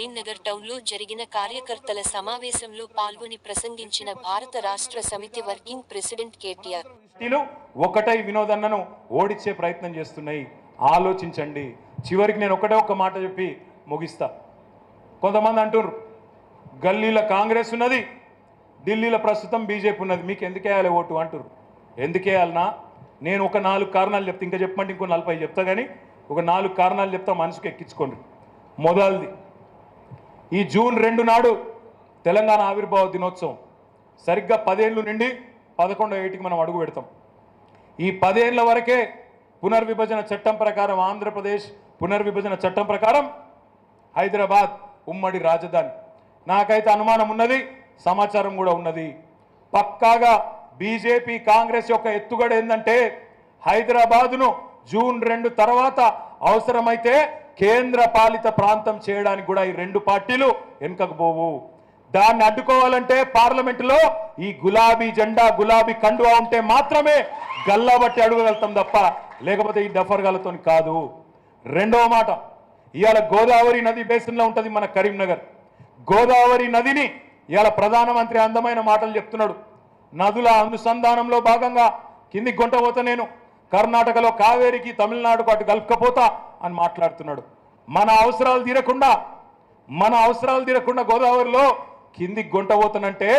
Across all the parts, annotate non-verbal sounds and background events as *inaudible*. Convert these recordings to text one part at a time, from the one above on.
కరీంనగర్ టౌన్లో జరిగిన కార్యకర్తల సమావేశంలో పాల్గొని ప్రసంగించిన భారత రాష్ట్ర సమితి వర్కింగ్ ప్రెసిడెంట్ కేటీఆర్. ఒకటై వినోదన్నను ఓడించే ప్రయత్నం చేస్తున్నాయి. ఆలోచించండి. చివరికి నేను ఒకటే ఒక మాట చెప్పి ముగిస్తా. కొంతమంది అంటున్నారు గల్లీలో కాంగ్రెస్ ఉన్నది ఢిల్లీలో ప్రస్తుతం బీజేపీ ఉన్నది మీకు ఎందుకేయాలి ఓటు అంటురు ఎందుకేయాలన్నా నేను ఒక నాలుగు కారణాలు చెప్తా ఇంకా చెప్పమంటే ఇంకో నలభై చెప్తా కానీ ఒక నాలుగు కారణాలు చెప్తా మనసుకు ఎక్కించుకోండి. మొదలది. ఈ జూన్ రెండు నాడు తెలంగాణ ఆవిర్భావ దినోత్సవం. సరిగ్గా పదేళ్ళు నుండి పదకొండో ఏటికి మనం అడుగు పెడతాం. ఈ పదేళ్ళ వరకే పునర్విభజన చట్టం ప్రకారం ఆంధ్రప్రదేశ్ పునర్విభజన చట్టం ప్రకారం హైదరాబాద్ ఉమ్మడి రాజధాని. నాకైతే అనుమానం ఉన్నది సమాచారం కూడా ఉన్నది. పక్కాగా బీజేపీ కాంగ్రెస్ యొక్క ఎత్తుగడ ఏంటంటే హైదరాబాదును జూన్ రెండు తర్వాత అవసరమైతే కేంద్ర పాలిత ప్రాంతం చేయడానికి కూడా ఈ రెండు పార్టీలు వెనుకకు పోవు. దాన్ని అడ్డుకోవాలంటే పార్లమెంటులో ఈ గులాబీ జెండా గులాబీ కండువా ఉంటే మాత్రమే గల్లాబట్టి అడుగగలుగుతాం తప్ప లేకపోతే ఈ డఫర్గాలతో కాదు. రెండవ మాట ఇవాళ గోదావరి నది బేసిన్లో ఉంటుంది మన కరీంనగర్. గోదావరి నదిని ఇవాళ ప్రధానమంత్రి అందమైన మాటలు చెప్తున్నాడు. నదుల అనుసంధానంలో భాగంగా కింది గుంట పోతా నేను. కర్ణాటకలో కావేరికి తమిళనాడుకు అటు కలుపుకపోతా అని మాట్లాడుతున్నాడు. మన అవసరాలు తీరకుండా మన అవసరాలు తీరకుండా గోదావరిలో కిందికి గుంట పోతానంటే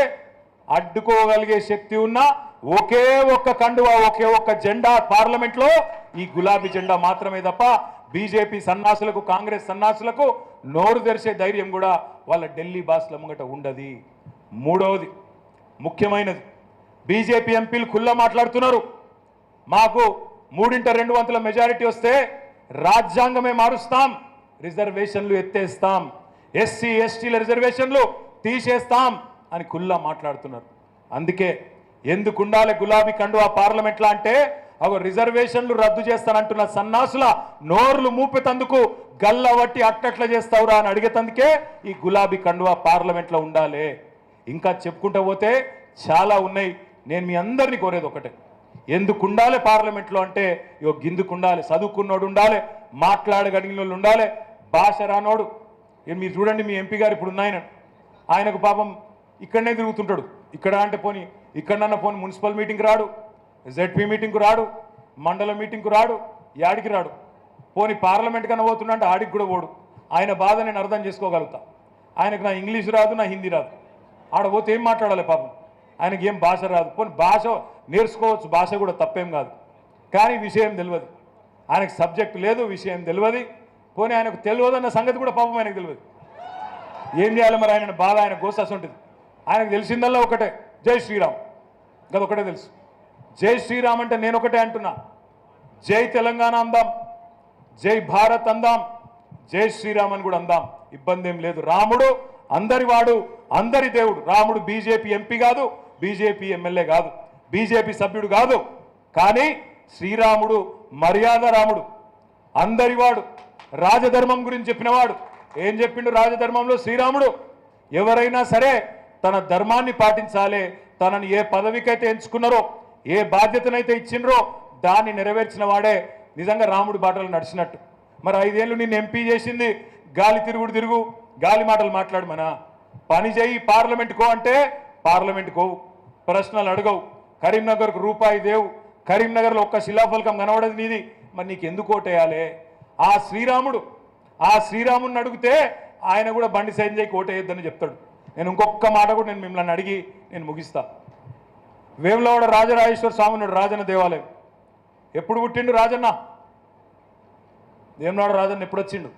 అడ్డుకోగలిగే శక్తి ఉన్న ఒకే ఒక్క కండువా ఒకే ఒక్క జెండా పార్లమెంట్లో ఈ గులాబీ జెండా మాత్రమే తప్ప బీజేపీ సన్నాసులకు కాంగ్రెస్ సన్నాసులకు నోరు తెరిచే ధైర్యం కూడా వాళ్ళ ఢిల్లీ బాస్ల ముంగట ఉండదు. మూడవది ముఖ్యమైనది బీజేపీ ఎంపీలు ఖుల్లా మాట్లాడుతున్నారు. మాకు మూడింట రెండు వంతుల మెజారిటీ వస్తే రాజ్యాంగమే మారుస్తాం. రిజర్వేషన్లు ఎత్తేస్తాం. ఎస్సీ ఎస్టీల రిజర్వేషన్లు తీసేస్తాం అని కుల్లా మాట్లాడుతున్నారు. అందుకే ఎందుకు ఉండాలి గులాబీ కండువా పార్లమెంట్లో అంటే అగో రిజర్వేషన్లు రద్దు చేస్తానంటున్న సన్నాసుల నోర్లు మూపెతందుకు గల్లవట్టి అట్టట్ల చేస్తావురా అని అడిగేతందుకే ఈ గులాబీ కండువా పార్లమెంట్లో ఉండాలి. ఇంకా చెప్పుకుంటూ పోతే చాలా ఉన్నాయి. నేను మీ అందరినీ కోరేది ఒకటే. ఎందుకు ఉండాలి పార్లమెంట్లో అంటే ఇగో గిందుకు ఉండాలి చదువుకున్నోడు ఉండాలి మాట్లాడగలిగిన వాళ్ళు ఉండాలి భాష రానోడు. మీరు చూడండి మీ ఎంపీ గారు ఇప్పుడు ఉన్నాయన. ఆయనకు పాపం ఇక్కడనే తిరుగుతుంటాడు. ఇక్కడ అంటే పోని ఇక్కడన్నా పోని మున్సిపల్ మీటింగ్కి రాడు జెడ్పీ మీటింగ్కు రాడు మండల మీటింగ్కు రాడు యాడికి రాడు. పోని పార్లమెంట్ కన్నా పోతున్నా అంటే ఆడికి కూడా పోడు. ఆయన బాధ నేను అర్థం చేసుకోగలుగుతా. ఆయనకు నా ఇంగ్లీష్ రాదు నా హిందీ రాదు. ఆడ పోతే ఏం మాట్లాడాలి పాపం? ఆయనకి ఏం భాష రాదు. పోనీ భాష నేర్చుకోవచ్చు భాష కూడా తప్పేం కాదు. కానీ విషయం తెలియదు. ఆయనకు సబ్జెక్ట్ లేదు విషయం తెలియదు. పోనీ ఆయనకు తెలియదన్న సంగతి కూడా పాపం ఆయనకు తెలియదు. ఏం చేయాలి మరి ఆయన బాధ ఆయన గోసాస్ ఉంటుంది. ఆయనకు తెలిసిందల్లా ఒకటే జై శ్రీరామ్. గది ఒకటే తెలుసు. జై శ్రీరామ్ అంటే నేను ఒకటే అంటున్నా. జై తెలంగాణ అందాం. జై భారత్ అందాం. జై శ్రీరామ్ అని కూడా అందాం. ఇబ్బంది ఏం లేదు. రాముడు అందరి వాడు అందరి దేవుడు. రాముడు బీజేపీ ఎంపీ కాదు బీజేపీ ఎమ్మెల్యే కాదు. బీజేపీ సభ్యుడు కాదు. కానీ శ్రీరాముడు మర్యాద రాముడు అందరివాడు రాజధర్మం గురించి చెప్పినవాడు. ఏం చెప్పిండు రాజధర్మంలో శ్రీరాముడు? ఎవరైనా సరే తన ధర్మాన్ని పాటించాలి తనని ఏ పదవికైతే ఎంచుకున్నారో ఏ బాధ్యతనైతే ఇచ్చిండ్రో దాన్ని నెరవేర్చిన వాడే నిజంగా రాముడి బాటలు నడిచినట్టు. మరి ఐదేళ్ళు నిన్ను ఎంపీ చేసింది గాలి తిరుగుడు తిరుగు గాలి మాటలు మాట్లాడమనా పని చేయి పార్లమెంట్ కో అంటే పార్లమెంట్ కో ప్రశ్నలు అడగవు. కరీంనగర్కు రూపాయి దేవు. కరీంనగర్లో ఒక్క శిలాఫలకం కనబడదు నీది. మరి నీకు ఎందుకు ఓటేయాలి? ఆ శ్రీరాముడు ఆ శ్రీరాముడిని అడిగితే ఆయన కూడా బండి సైన్ ఓటేయొద్దని చెప్తాడు. నేను ఇంకొక మాట కూడా నేను మిమ్మల్ని అడిగి నేను ముగిస్తా. వేములవాడ రాజరాజేశ్వర స్వామి ఉన్నాడు రాజన్న దేవాలయం. ఎప్పుడు పుట్టిండు రాజన్న? వేములవాడ రాజన్న ఎప్పుడు వచ్చిండు?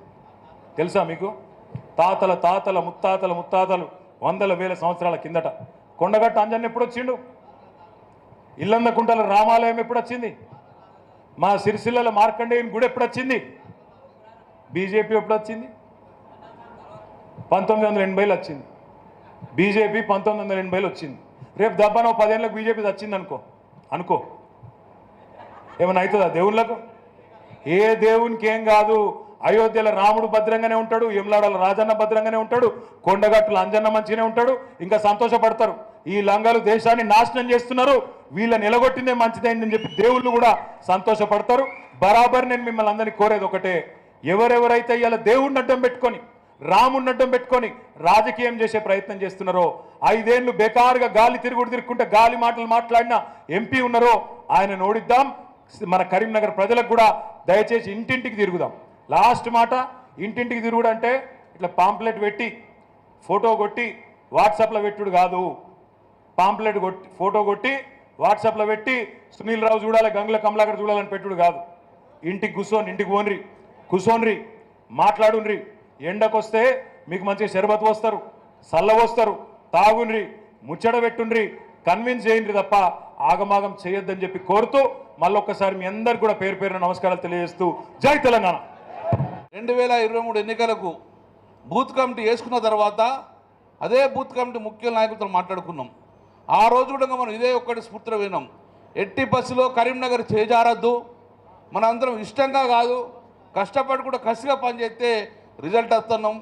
తెలుసా మీకు? తాతల తాతల ముత్తాతల ముత్తాతలు వందల వేల సంవత్సరాల కిందట. కొండగట్ట అంజన్ ఎప్పుడు వచ్చిండు? ఇల్లంద కుంటల రామాలయం ఎప్పుడు వచ్చింది మా సిరిసిల్లల మార్కండేయుని గుడి ఎప్పుడొచ్చింది? బీజేపీ ఎప్పుడు వచ్చింది పంతొమ్మిది వందల ఎనభైలో వచ్చింది. బీజేపీ పంతొమ్మిది వందల ఎనభైలో వచ్చింది. రేపు దబ్బానో పదేళ్ళకి బీజేపీ వచ్చింది అనుకో. అనుకో. ఏమైనా అవుతుందా దేవుళ్ళకు? ఏ దేవునికి ఏం కాదు. అయోధ్యలో రాముడు భద్రంగానే ఉంటాడు ఎమ్లాడల రాజన్న భద్రంగానే ఉంటాడు కొండగట్టుల అంజన్న మంచిగానే ఉంటాడు ఇంకా సంతోషపడతారు. ఈ లంగాలు దేశాన్ని నాశనం చేస్తున్నారు. వీళ్ళ నిలగొట్టిందే మంచిదైందని చెప్పి దేవుళ్ళు కూడా సంతోషపడతారు. బరాబర్ నేను మిమ్మల్ని అందరినీ కోరేది ఒకటే. ఎవరెవరైతే ఇలా దేవుడిని అడ్డం పెట్టుకొని రాముడిని అడ్డం పెట్టుకొని రాజకీయం చేసే ప్రయత్నం చేస్తున్నారో ఐదేళ్ళు బేకారుగా గాలి తిరుగుడు తిరుగుకుంటే గాలి మాటలు మాట్లాడిన ఎంపీ ఉన్నారో ఆయన ఓడిద్దాం. మన కరీంనగర్ ప్రజలకు కూడా దయచేసి ఇంటింటికి తిరుగుదాం. లాస్ట్ మాట ఇంటింటికి తిరుగుడు అంటే ఇట్లా పాంప్లెట్ పెట్టి ఫోటో కొట్టి వాట్సాప్లో పెట్టుడు కాదు. పాంప్లెట్ కొట్టి ఫోటో కొట్టి వాట్సాప్లో పెట్టి సునీల్ రావు చూడాలి గంగుల కమలాకర్ చూడాలని పెట్టుడు కాదు. ఇంటికి కూర్చోని ఇంటికి పోన్రి కూర్చోన్రి మాట్లాడుండ్రి ఎండకొస్తే మీకు మంచిగా షర్బత్ వస్తారు సల్ల వస్తారు తాగుండ్రి ముచ్చట పెట్టుండ్రి కన్విన్స్ చేయండి తప్ప ఆగమాగం చేయొద్దని చెప్పి కోరుతూ మళ్ళొక్కసారి మీ అందరికి కూడా పేరు పేరున నమస్కారాలు తెలియజేస్తూ జై తెలంగాణ. రెండు వేల ఇరవై మూడు ఎన్నికలకు బూత్ కమిటీ వేసుకున్న తర్వాత అదే బూత్ కమిటీ ముఖ్య నాయకులతో మాట్లాడుకున్నాం. ఆ రోజు కూడా మనం ఇదే ఒక్కటి స్ఫూర్తిలో విన్నాం. ఎట్టి బస్సులో కరీంనగర్ చేజారద్దు. మనందరం ఇష్టంగా కాదు. కష్టపడి కూడా కసిగా పనిచేస్తే రిజల్ట్ వస్తున్నాం.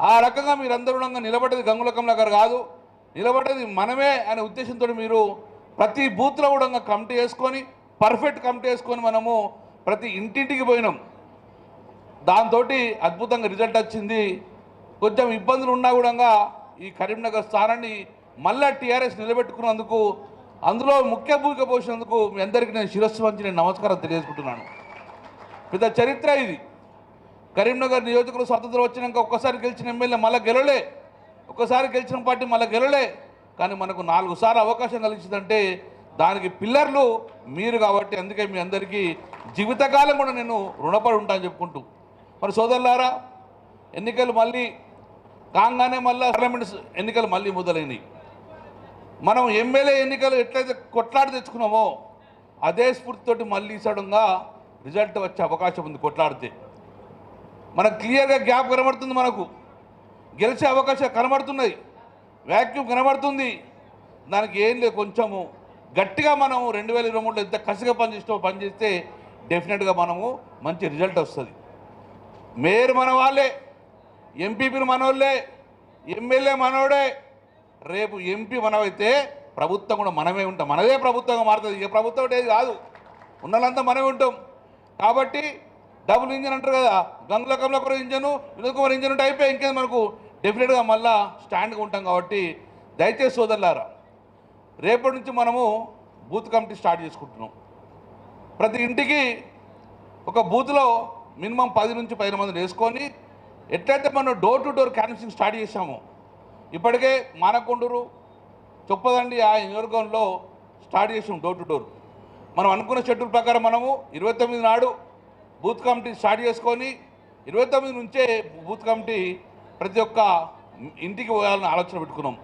ఆ రకంగా మీరందరూ కూడా నిలబడేది గంగుల కమలాకర్ కాదు. నిలబడేది మనమే అనే ఉద్దేశంతో మీరు ప్రతి బూత్లో కూడా కమిటీ వేసుకొని పర్ఫెక్ట్ కమిటీ వేసుకొని మనము ప్రతి ఇంటింటికి పోయినాం. దాంతో అద్భుతంగా రిజల్ట్ వచ్చింది. కొంచెం ఇబ్బందులు ఉన్నా కూడా ఈ కరీంనగర్ స్థానాన్ని మళ్ళా టీఆర్ఎస్ నిలబెట్టుకున్నందుకు అందులో ముఖ్య భూమిక పోసినందుకు మీ అందరికీ నేను శిరస్సు వంచి నేను నమస్కారం తెలియజేసుకుంటున్నాను. పెద్ద చరిత్ర ఇది. కరీంనగర్ నియోజకవర్గం స్వతంత్రం వచ్చినాక ఒక్కసారి గెలిచిన ఎమ్మెల్యే మళ్ళీ గెలలే ఒక్కసారి గెలిచిన పార్టీ మళ్ళీ గెలలే కానీ మనకు నాలుగు సార్లు అవకాశం కలిగించిందంటే దానికి పిల్లర్లు మీరు కాబట్టి అందుకే మీ అందరికీ జీవితకాలం కూడా నేను రుణపడి ఉంటాను చెప్పుకుంటూ. మరి సోదరులారా ఎన్నికలు మళ్ళీ కాగానే మళ్ళీ పార్లమెంట్ ఎన్నికలు మళ్ళీ మొదలైనవి మనం ఎమ్మెల్యే ఎన్నికలు ఎట్లయితే కొట్లాడి తెచ్చుకున్నామో అదే స్ఫూర్తితోటి మళ్ళీ సడన్గా రిజల్ట్ వచ్చే అవకాశం ఉంది కొట్లాడితే. మనకు క్లియర్గా గ్యాప్ కనబడుతుంది మనకు. గెలిచే అవకాశాలు కనబడుతున్నాయి. వ్యాక్యూమ్ కనబడుతుంది. దానికి ఏం లేదు కొంచెము గట్టిగా మనం రెండు వేల ఇరవై మూడులో ఎంత కసిగా పనిచేస్తామో పనిచేస్తే డెఫినెట్గా మనము మంచి రిజల్ట్ వస్తుంది. మేయర్ మన వాళ్ళే ఎంపీపీలు మనోళ్ళే ఎమ్మెల్యే మనోడే రేపు ఎంపీ మనమైతే ప్రభుత్వం కూడా మనమే ఉంటాం. మనదే ప్రభుత్వంగా మారుతుంది. ఏ ప్రభుత్వం అంటే ఏది కాదు. ఉన్నదంతా మనమే ఉంటాం. కాబట్టి డబుల్ ఇంజన్ అంటారు కదా గంగుల కమలకర ఇంజను వినోద్ కుమార్ ఇంజన్ ఉంటే అయిపోయి ఇంకేది మనకు? డెఫినెట్గా మళ్ళా స్టాండ్గా ఉంటాం కాబట్టి దయచేసి సోదరులారా రేపటి నుంచి మనము బూత్ కమిటీ స్టార్ట్ చేసుకుంటున్నాం. ప్రతి ఇంటికి ఒక బూత్లో మినిమం పది నుంచి పదిహేను మందిని వేసుకొని ఎట్లయితే మనం door to door canvassing start చేసాము ఇప్పటికే మానకొండూరు చొప్పదండి ఆ నియోజకవర్గంలో స్టార్ట్ చేసాం డోర్ టు డోర్ మనం అనుకున్న షెడ్యూల్ ప్రకారం మనము ఇరవై తొమ్మిది నాడు బూత్ కమిటీ స్టార్ట్ చేసుకొని ఇరవై తొమ్మిది నుంచే బూత్ కమిటీ ప్రతి ఒక్క ఇంటికి పోయాలని ఆలోచన పెట్టుకున్నాం.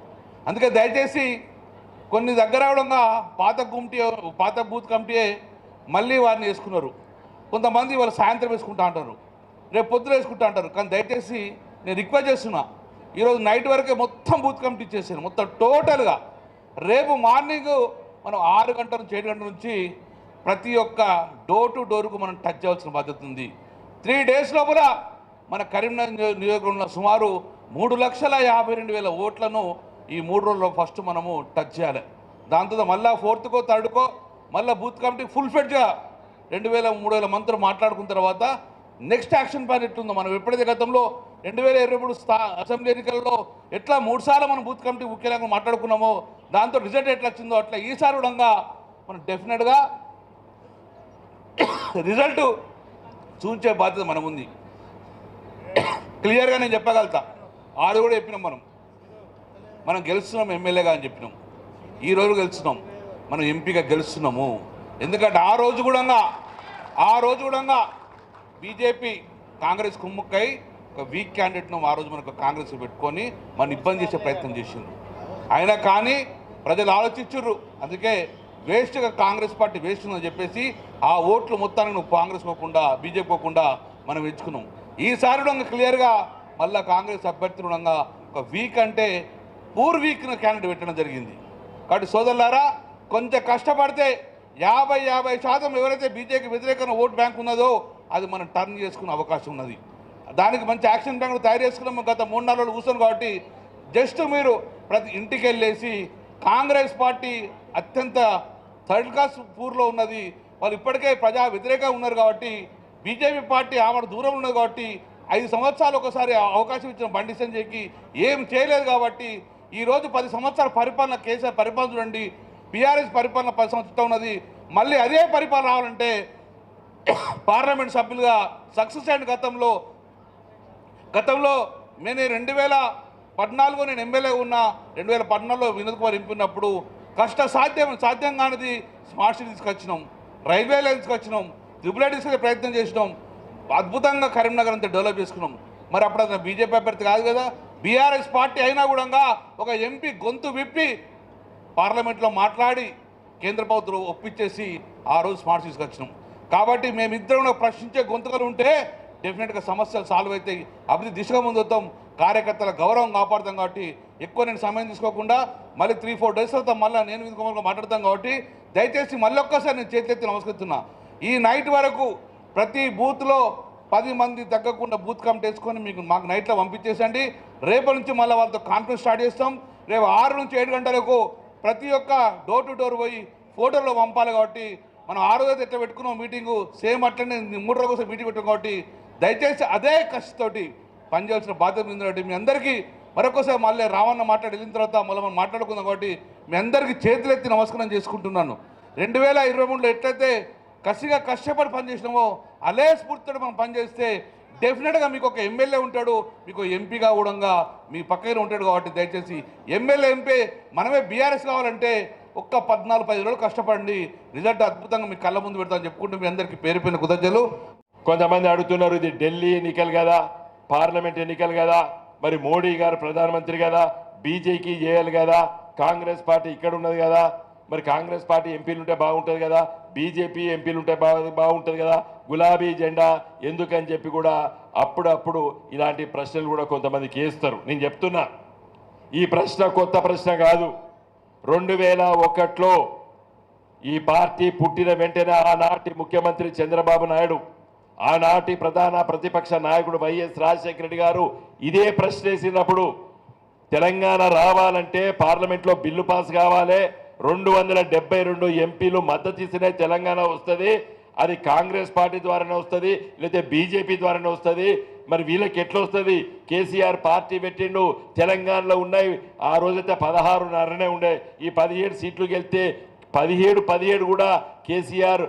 అందుకే దయచేసి కొన్ని దగ్గర అవడంగా పాత గుమిటీ పాత బూత్ కమిటీయే మళ్ళీ వారిని వేసుకున్నారు. కొంతమంది వాళ్ళు సాయంత్రం వేసుకుంటా అంటారు. రేపు పొద్దున వేసుకుంటా అంటారు. కానీ దయచేసి నేను రిక్వెస్ట్ చేస్తున్నా ఈరోజు నైట్ వరకే మొత్తం బూత్ కమిటీ ఇచ్చేసాను మొత్తం టోటల్గా రేపు మార్నింగ్ మనం ఆరు గంటల నుంచి ఏడు గంటల నుంచి ప్రతి ఒక్క డోర్ టు డోర్కు మనం టచ్ చేయాల్సిన బాధ్యత ఉంది. త్రీ డేస్ లోపల మన కరీంనగర్ నియోజకవర్గంలో సుమారు మూడు లక్షల యాభై రెండు వేల ఓట్లను ఈ మూడు రోజుల్లో ఫస్ట్ మనము టచ్ చేయాలి. దాంతో మళ్ళా ఫోర్త్కో థర్డ్కో మళ్ళీ బూత్ కమిటీ ఫుల్ ఫెడ్గా రెండు వేల మూడు వేల మంత్రులు మాట్లాడుకున్న తర్వాత నెక్స్ట్ యాక్షన్ ప్లాన్ ఎట్లుందో మనం ఎప్పుడైతే గతంలో రెండు వేల ఇరవై మూడు స్థా అసెంబ్లీ ఎన్నికల్లో ఎట్లా మూడుసార్లు మనం బూత్ కమిటీ ముఖ్యంగా మాట్లాడుకున్నామో దాంతో రిజల్ట్ ఎట్లా వచ్చిందో అట్లా ఈసారి కూడా మనం డెఫినెట్గా రిజల్ట్ చూంచే బాధ్యత మనం ఉంది క్లియర్గా నేను చెప్పగలుగుతా. ఆడు కూడా చెప్పినాం మనం. మనం గెలుస్తున్నాం ఎమ్మెల్యేగా అని చెప్పినాం. ఈ రోజు గెలుస్తున్నాం. మనం ఎంపీగా గెలుస్తున్నాము. ఎందుకంటే ఆ రోజు కూడా ఆ రోజు కూడా బీజేపీ కాంగ్రెస్ కుమ్ముక్కై ఒక వీక్ క్యాండిడేట్ను ఆ రోజు మనకు కాంగ్రెస్ పెట్టుకొని మన ఇబ్బంది చేసే ప్రయత్నం చేసిండ్రు అయినా కానీ ప్రజలు ఆలోచించుర్రు. అందుకే వేస్ట్గా కాంగ్రెస్ పార్టీ వేస్ట్ ఉందని చెప్పేసి ఆ ఓట్లు మొత్తానికి నువ్వు కాంగ్రెస్ పోకుండా బీజేపీ పోకుండా మనం ఎంచుకున్నాం. ఈసారి కూడా క్లియర్గా మళ్ళీ కాంగ్రెస్ అభ్యర్థులు ఒక వీక్ అంటే పూర్ వీక్ను క్యాండిడేట్ పెట్టడం జరిగింది. కాబట్టి సోదరులారా కొంచెం కష్టపడితే యాభై యాభై శాతం ఎవరైతే బీజేపీకి వ్యతిరేకంగా ఓట్ బ్యాంక్ ఉన్నదో అది మనం టర్న్ చేసుకునే అవకాశం ఉన్నది. దానికి మంచి యాక్షన్ ప్లాన్ కూడా తయారు చేసుకున్నాము గత మూడు నాలుగు కూర్చొని కాబట్టి జస్ట్ మీరు ప్రతి ఇంటికి వెళ్ళేసి కాంగ్రెస్ పార్టీ అత్యంత థర్డ్ క్లాస్ పూర్లో ఉన్నది. వాళ్ళు ఇప్పటికే ప్రజా వ్యతిరేకంగా ఉన్నారు కాబట్టి బీజేపీ పార్టీ ఆమె దూరం ఉన్నది కాబట్టి ఐదు సంవత్సరాలు ఒకసారి అవకాశం ఇచ్చిన బండి సంజయ్కి ఏం చేయలేదు కాబట్టి ఈరోజు పది సంవత్సరాల పరిపాలన కేసీఆర్ పరిపాలన చూడండి. బీఆర్ఎస్ పరిపాలన పది సంవత్సరం ఉన్నది. మళ్ళీ అదే పరిపాలన రావాలంటే *coughs* పార్లమెంట్ సభ్యులుగా సక్సెస్ అయిన గతంలో గతంలో నేను రెండు వేల పద్నాలుగు నేను ఎమ్మెల్యే ఉన్నా రెండు వేల పద్నాలుగులో వినోద్ కుమార్ ఎంపినప్పుడు కష్ట సాధ్యం సాధ్యం కానిది స్మార్ట్ సిటీ తీసుకొచ్చినాం రైల్వే లైన్ తీసుకొచ్చినాం త్రిపుల్ తీసుకొచ్చే ప్రయత్నం చేసినాం అద్భుతంగా కరీంనగర్ అంతా డెవలప్ చేసుకున్నాం. మరి అప్పుడు అతను బీజేపీ అభ్యర్థి కాదు కదా బీఆర్ఎస్ పార్టీ అయినా కూడా ఒక ఎంపీ గొంతు విప్పి పార్లమెంట్లో మాట్లాడి కేంద్ర ప్రభుత్వం ఒప్పించేసి ఆ రోజు స్మార్ట్ తీసుకొచ్చినాం కాబట్టి మేమిద్దరం ప్రశ్నించే గొంతుకలు ఉంటే డెఫినెట్గా సమస్యలు సాల్వ్ అవుతాయి అభివృద్ధి దిశగా ముందుతాం కార్యకర్తల గౌరవం కాపాడుతాం కాబట్టి ఎక్కువ నేను సమయం తీసుకోకుండా మళ్ళీ త్రీ ఫోర్ డేస్ తర్వాత మళ్ళీ నేను ఇంకొక మాట్లాడతాం కాబట్టి దయచేసి మళ్ళీ ఒక్కసారి నేను చేతులెత్తి నమస్కరిస్తున్నా. ఈ నైట్ వరకు ప్రతి బూత్లో పది మంది తగ్గకుండా బూత్ కమిటీ వేసుకొని మీకు మాకు నైట్లో పంపించేసండి. రేపటి నుంచి మళ్ళీ వాళ్ళతో కాన్ఫరెన్స్ స్టార్ట్ చేస్తాం. రేపు ఆరు నుంచి ఏడు గంటలకు ప్రతి ఒక్క డోర్ టు డోర్ పోయి ఫోటోలో పంపాలి కాబట్టి మనం ఆరు రోజు ఎట్లా పెట్టుకున్నాం మీటింగు సేమ్ అట్లనే మూడు రోజులు కోసం మీటింగ్ పెట్టాం కాబట్టి దయచేసి అదే కసితోటి పనిచేయాల్సిన బాధ్యత ఉంది మీ అందరికీ మరొకసారి మళ్ళీ రావన్న మాట్లాడి వెళ్ళిన తర్వాత మళ్ళీ మనం మాట్లాడుకుందాం కాబట్టి మీ అందరికీ చేతులెత్తి నమస్కారం చేసుకుంటున్నాను. రెండు వేల ఇరవై మూడులో ఎట్లయితే కసిగా కష్టపడి పనిచేసినామో అలే స్ఫూర్తితో మనం పనిచేస్తే డెఫినెట్గా మీకు ఒక ఎమ్మెల్యే ఉంటాడు. మీకు ఎంపీగా కూడా మీ పక్కన ఉంటాడు కాబట్టి దయచేసి ఎమ్మెల్యే ఎంపీ మనమే బీఆర్ఎస్ కావాలంటే ఒక్క పద్నాలుగు పది రోజులు కష్టపడండి. రిజల్ట్ అద్భుతంగా మీ కళ్ళ ముందు పెడతామని చెప్పుకుంటూ మీ అందరికీ పేరు పైన కుదజలు కొంతమంది అడుగుతున్నారు ఇది ఢిల్లీ ఎన్నికలు కదా పార్లమెంట్ ఎన్నికలు కదా మరి మోడీ గారు ప్రధానమంత్రి కదా బీజేపీ చేయాలి కదా కాంగ్రెస్ పార్టీ ఇక్కడ ఉన్నది కదా మరి కాంగ్రెస్ పార్టీ ఎంపీలు ఉంటే బాగుంటుంది కదా బీజేపీ ఎంపీలు ఉంటే బా బాగుంటుంది కదా గులాబీ జెండా ఎందుకని చెప్పి కూడా అప్పుడప్పుడు ఇలాంటి ప్రశ్నలు కూడా కొంతమందికి వేస్తారు. నేను చెప్తున్నా ఈ ప్రశ్న కొత్త ప్రశ్న కాదు. రెండు వేల ఒకటిలో ఈ పార్టీ పుట్టిన వెంటనే ఆనాటి ముఖ్యమంత్రి చంద్రబాబు నాయుడు ఆనాటి ప్రధాన ప్రతిపక్ష నాయకుడు వైఎస్ రాజశేఖర రెడ్డి గారు ఇదే ప్రశ్న వేసినప్పుడు తెలంగాణ రావాలంటే పార్లమెంట్లో బిల్లు పాస్ కావాలి. రెండు వందల డెబ్బై రెండు ఎంపీలు మద్దతు ఇస్తేనే తెలంగాణ వస్తుంది. అది కాంగ్రెస్ పార్టీ ద్వారానే వస్తుంది లేకపోతే బీజేపీ ద్వారానే వస్తుంది. మరి వీళ్ళకి ఎట్లా వస్తుంది? కేసీఆర్ పార్టీ పెట్టిండు తెలంగాణలో ఉన్నాయి. ఆ రోజైతే పదహారున్నరనే ఉండే. ఈ పదిహేడు సీట్లు గెలితే పదిహేడు పదిహేడు కూడా కేసీఆర్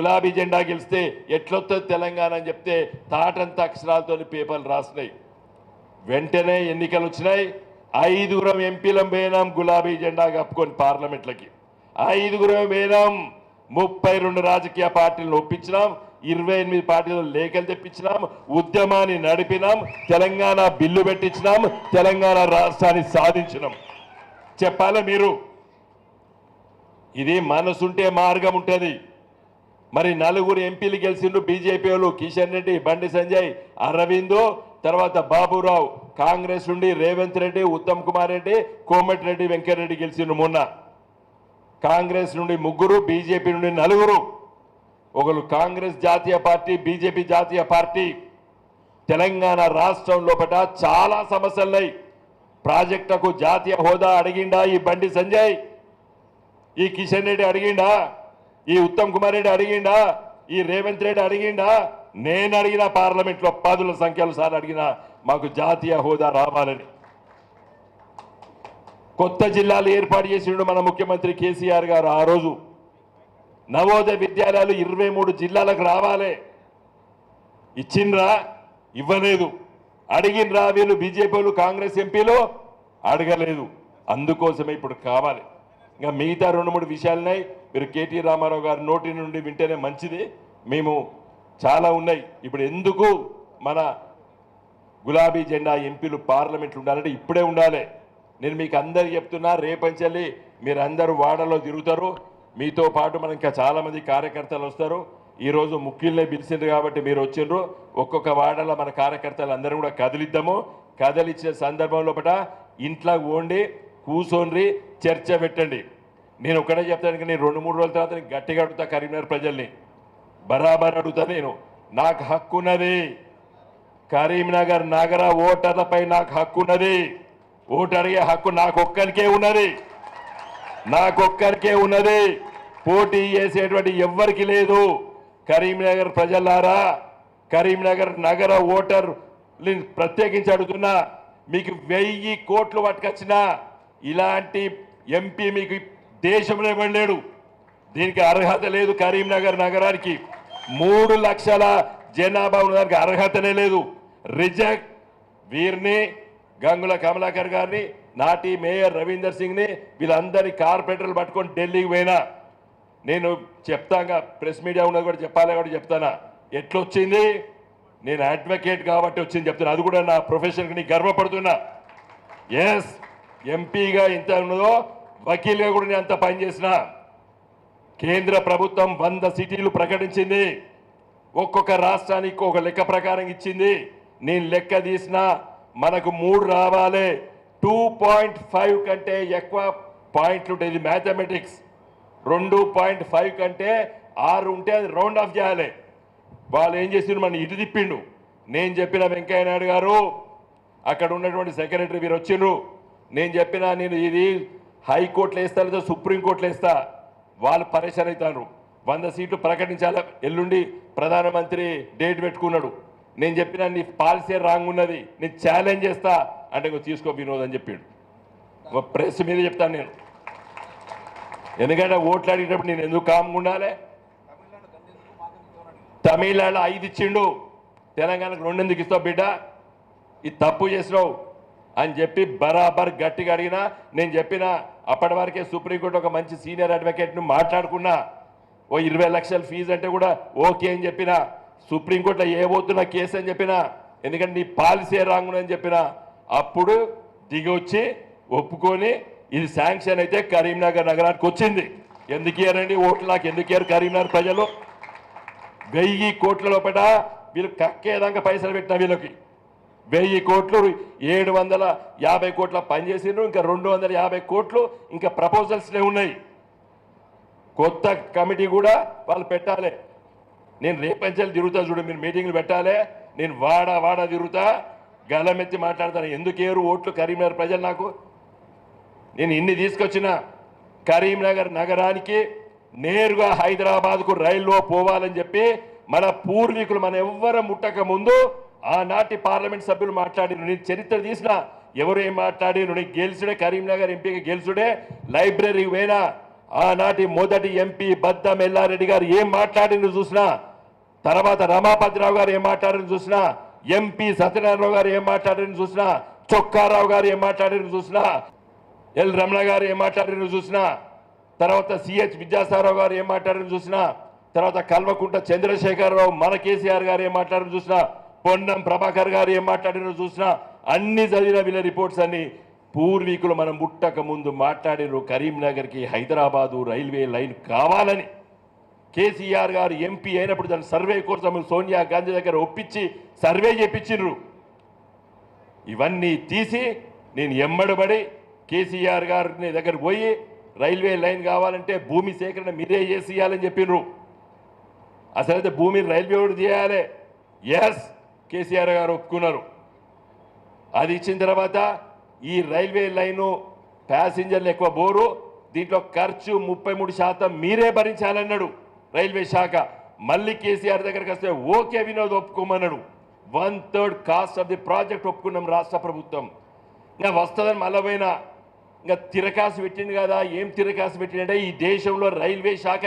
గులాబీ జెండా గెలిస్తే ఎట్లొస్తుంది తెలంగాణ అని చెప్తే తాటంత అక్షరాలతో పేపర్లు రాసినాయి వెంటనే ఎన్నికలు వచ్చినాయి. ఐదుగురం ఎంపీలం పోయినాం గులాబీ జెండా కప్పుకొని పార్లమెంట్లకి. ఐదుగురం పోయినాం. ముప్పై రెండు రాజకీయ పార్టీలను ఒప్పించినాం. ఇరవై ఎనిమిది పార్టీలు లేఖలు తెప్పించినాం. ఉద్యమాన్ని నడిపినాం. తెలంగాణ బిల్లు పెట్టించినాం. తెలంగాణ రాష్ట్రాన్ని సాధించినాం. చెప్పాలి మీరు? ఇది మనసుంటే మార్గం ఉంటుంది మరి నలుగురు ఎంపీలు గెలిచిండ్రు బీజేపీ వాళ్ళు కిషన్ రెడ్డి బండి సంజయ్ అరవిందు తర్వాత బాబురావు. కాంగ్రెస్ నుండి రేవంత్ రెడ్డి ఉత్తమ్ కుమార్ రెడ్డి కోమటిరెడ్డి వెంకటరెడ్డి గెలిచిండ్రు మొన్న. కాంగ్రెస్ నుండి ముగ్గురు బీజేపీ నుండి నలుగురు. ఒకరు కాంగ్రెస్ జాతీయ పార్టీ బీజేపీ జాతీయ పార్టీ. తెలంగాణ రాష్ట్రం లోపల చాలా సమస్యలున్నాయి. ప్రాజెక్టుకు జాతీయ హోదా అడిగిండా ఈ బండి సంజయ్? ఈ కిషన్ రెడ్డి అడిగిండా? ఈ ఉత్తమ్ కుమార్ రెడ్డి అడిగిండా? ఈ రేవంత్ రెడ్డి అడిగిండా? నేను అడిగిన పార్లమెంట్లో పదుల సంఖ్యలో సార్ అడిగిన మాకు జాతీయ హోదా రావాలని. కొత్త జిల్లాలు ఏర్పాటు చేసిండు మన ముఖ్యమంత్రి కేసీఆర్ గారు ఆ రోజు. నవోదయ విద్యాలయాలు ఇరవై మూడు జిల్లాలకు రావాలి. ఇచ్చిండ్రా? ఇవ్వలేదు. అడిగినరా వీళ్ళు బీజేపీలు కాంగ్రెస్ ఎంపీలు? అడగలేదు. అందుకోసమే ఇప్పుడు కావాలి. ఇంకా మిగతా రెండు మూడు విషయాలున్నాయి. మీరు కేటీ రామారావు గారి నోటి నుండి వింటేనే మంచిది. మేము చాలా ఉన్నాయి. ఇప్పుడు ఎందుకు మన గులాబీ జెండా ఎంపీలు పార్లమెంట్లు ఉండాలంటే ఇప్పుడే ఉండాలి. నేను మీకు అందరికి చెప్తున్నా రేపంచెల్లి మీరు అందరూ వాడలో తిరుగుతారు. మీతో పాటు మన ఇంకా చాలామంది కార్యకర్తలు వస్తారు. ఈరోజు ముఖ్యుల్నే పిలిచిండ్రు కాబట్టి మీరు వచ్చిండ్రు. ఒక్కొక్క వాడలో మన కార్యకర్తలు అందరం కూడా కదిలిద్దాము. కదిలిచ్చిన సందర్భంలో ఇంట్లో ఓండి కూసోన్రి చర్చ పెట్టండి. నేను ఒకటే చెప్తాను నేను రెండు మూడు రోజుల తర్వాత నేను గట్టిగా అడుగుతా కరీంనగర్ ప్రజల్ని. బరాబర్ అడుగుతా నేను. నాకు హక్కున్నది కరీంనగర్ నగర ఓటర్లపై నాకు హక్కున్నది ఓటు అడిగే హక్కు నాకొక్కరికే ఉన్నది. నాకొక్కరికే ఉన్నది. పోటీ చేసేటువంటి ఎవ్వరికి లేదు. కరీంనగర్ ప్రజలారా కరీంనగర్ నగర ఓటర్ ప్రత్యేకించి అడుగుతున్నా మీకు వెయ్యి కోట్లు పట్టుకొచ్చినా ఇలాంటి ఎంపీ మీకు దేశంలో ఇవ్వలేడు దీనికి అర్హత లేదు కరీంనగర్ నగరానికి. మూడు లక్షల జనాభా ఉన్నదానికి అర్హతనే లేదు. రిజెక్ట్ వీరిని గంగుల కమలాకర్ గారిని నాటి మేయర్ రవీందర్ సింగ్ని వీళ్ళందరి కార్పొరేటర్లు పట్టుకొని ఢిల్లీకి పోయినా. నేను చెప్తాగా ప్రెస్ మీడియా ఉన్నది కూడా చెప్పాలి కూడా చెప్తానా? ఎట్లొచ్చింది? నేను అడ్వకేట్ కాబట్టి వచ్చింది చెప్తున్నా. అది కూడా నా ప్రొఫెషన్కి నీ గర్వపడుతున్నా. ఎస్ ఎంపీగా ఇంత ఉన్నదో వకీల్గా కూడా నేను అంత పనిచేసిన కేంద్ర ప్రభుత్వం వంద సిటీలు ప్రకటించింది. ఒక్కొక్క రాష్ట్రానికి ఒక లెక్క ప్రకారం ఇచ్చింది. నేను లెక్క తీసిన మనకు మూడు రావాలి. టూ పాయింట్ ఫైవ్ కంటే ఎక్కువ పాయింట్లు ఉంటాయి. ఇది మ్యాథమెటిక్స్. రెండు పాయింట్ ఫైవ్ కంటే ఆరు ఉంటే అది రౌండ్ ఆఫ్ చేయాలి. వాళ్ళు ఏం చేసిండ్రు? మన ఇటు తిప్పిండు. నేను చెప్పిన వెంకయ్య నాయుడు గారు అక్కడ ఉన్నటువంటి సెక్రటరీ మీరు వచ్చిండ్రు. నేను చెప్పిన నేను ఇది హైకోర్టులో వేస్తా లేదా సుప్రీంకోర్టులో వేస్తా? వాళ్ళు పరేషాన్ అవుతారు. వంద సీట్లు ప్రకటించాల? ఎల్లుండి ప్రధానమంత్రి డేట్ పెట్టుకున్నాడు. నేను చెప్పిన నీ పాలసీ రాంగ్ ఉన్నది. నేను ఛాలెంజ్ చేస్తా అంటే ఇంకో తీసుకో వినోద్ అని చెప్పిండు. ఒక ప్రెస్ మీద చెప్తాను నేను. ఎందుకంటే ఓట్లు అడిగేటప్పుడు నేను ఎందుకు కామ్గా ఉండాలి? తమిళనాడు ఐదు ఇచ్చిండు. తెలంగాణకు రెండెందుకు ఇస్తావు బిడ్డ? ఇది తప్పు చేసినావు. అని చెప్పి బరాబర్ గట్టిగా అడిగినా నేను చెప్పిన అప్పటి వరకే సుప్రీంకోర్టు ఒక మంచి సీనియర్ అడ్వకేట్ను మాట్లాడుకున్నా. ఓ ఇరవై లక్షల ఫీజు అంటే కూడా ఓకే అని చెప్పిన సుప్రీంకోర్టులో ఏవద్దున కేసు అని చెప్పిన ఎందుకంటే నీ పాలసీ రాంగునని చెప్పిన అప్పుడు దిగి వచ్చి ఒప్పుకొని ఇది శాంక్షన్ అయితే కరీంనగర్ నగరానికి వచ్చింది. ఎందుకు ఇయ్యారండి ఓట్లు నాకు ఎందుకు ఇయ్యారు కరీంనగర్ ప్రజలు? వెయ్యి కోట్ల లోపల వీళ్ళు కక్కేదాకా పైసలు పెట్టిన వీళ్ళకి. వెయ్యి కోట్లు ఏడు వందల యాభై కోట్ల పనిచేసిండ్రు ఇంకా రెండు వందల యాభై కోట్లు ఇంకా ప్రపోజల్స్నే ఉన్నాయి. కొత్త కమిటీ కూడా వాళ్ళు పెట్టాలి. నేను రేపంచాలి తిరుగుతా చూడు మీరు మీటింగ్లు పెట్టాలి. నేను వాడ వాడ తిరుగుతా గలమెత్తి మాట్లాడతాను. ఎందుకు ఏరు ఓట్లు కరీంనగర్ ప్రజలు నాకు? నేను ఇన్ని తీసుకొచ్చిన కరీంనగర్ నగరానికి నేరుగా హైదరాబాద్కు రైల్లో పోవాలని చెప్పి మన పూర్వీకులు మన ఎవ్వరం ముట్టక ముందు ఆనాటి పార్లమెంట్ సభ్యులు మాట్లాడిన నేను చరిత్ర తీసిన ఎవరు ఏం మాట్లాడిన నీకు గెలిచుడే కరీంనగర్ ఎంపీకి గెలుచుడే లైబ్రరీ పోయినా ఆనాటి మొదటి ఎంపీ బద్దం ఎల్లారెడ్డి గారు ఏం మాట్లాడిన చూసినా? తర్వాత రమాపతిరావు గారు ఏం మాట్లాడిన చూసినా? ఎంపీ సత్యనారాయణరావు గారు ఏం మాట్లాడిన చూసినా? చొక్కారావు గారు ఏం మాట్లాడిన చూసినా? ఎల్ రమణ గారు ఏం మాట్లాడిన చూసినా? తర్వాత సిహెచ్ విద్యాసారావు గారు ఏం మాట్లాడిన చూసినా? తర్వాత కల్వకుంట చంద్రశేఖరరావు మన కేసీఆర్ గారు ఏం మాట్లాడిన చూసినా? పొన్నం ప్రభాకర్ గారు ఏం మాట్లాడినో చూసినా అన్ని చదివిన వీళ్ళ రిపోర్ట్స్ అన్ని పూర్వీకులు మనం ముట్టక ముందు మాట్లాడిన కరీంనగర్కి హైదరాబాదు రైల్వే లైన్ కావాలని. కేసీఆర్ గారు ఎంపీ అయినప్పుడు దాని సర్వే కోసం సోనియా గాంధీ దగ్గర ఒప్పించి సర్వే చేపించిండ్రు ఇవన్నీ తీసి నేను ఎమ్మడబడి కేసీఆర్ గారిని దగ్గర పోయి రైల్వే లైన్ కావాలంటే భూమి సేకరణ మీరే చేసి ఇవ్వాలని చెప్పిండ్రు అసలైతే భూమిని రైల్వే కూడా చేయాలి. ఎస్ కేసీఆర్ గారు ఒప్పుకున్నారు. అది ఇచ్చిన తర్వాత ఈ రైల్వే లైను ప్యాసింజర్లు ఎక్కువ బోరు దీంట్లో ఖర్చు ముప్పై మూడు శాతం మీరే భరించాలన్నాడు రైల్వే శాఖ. మళ్ళీ కేసీఆర్ దగ్గరికి వస్తే okay Vinod ఒప్పుకోమన్నాడు. One third cost of the project ఒప్పుకున్నాం రాష్ట్ర ప్రభుత్వం. ఇంకా వస్తుందని మళ్ళీ ఇంకా తిరకాసు పెట్టింది కదా ఏం తిరకాసు పెట్టిందంటే ఈ దేశంలో రైల్వే శాఖ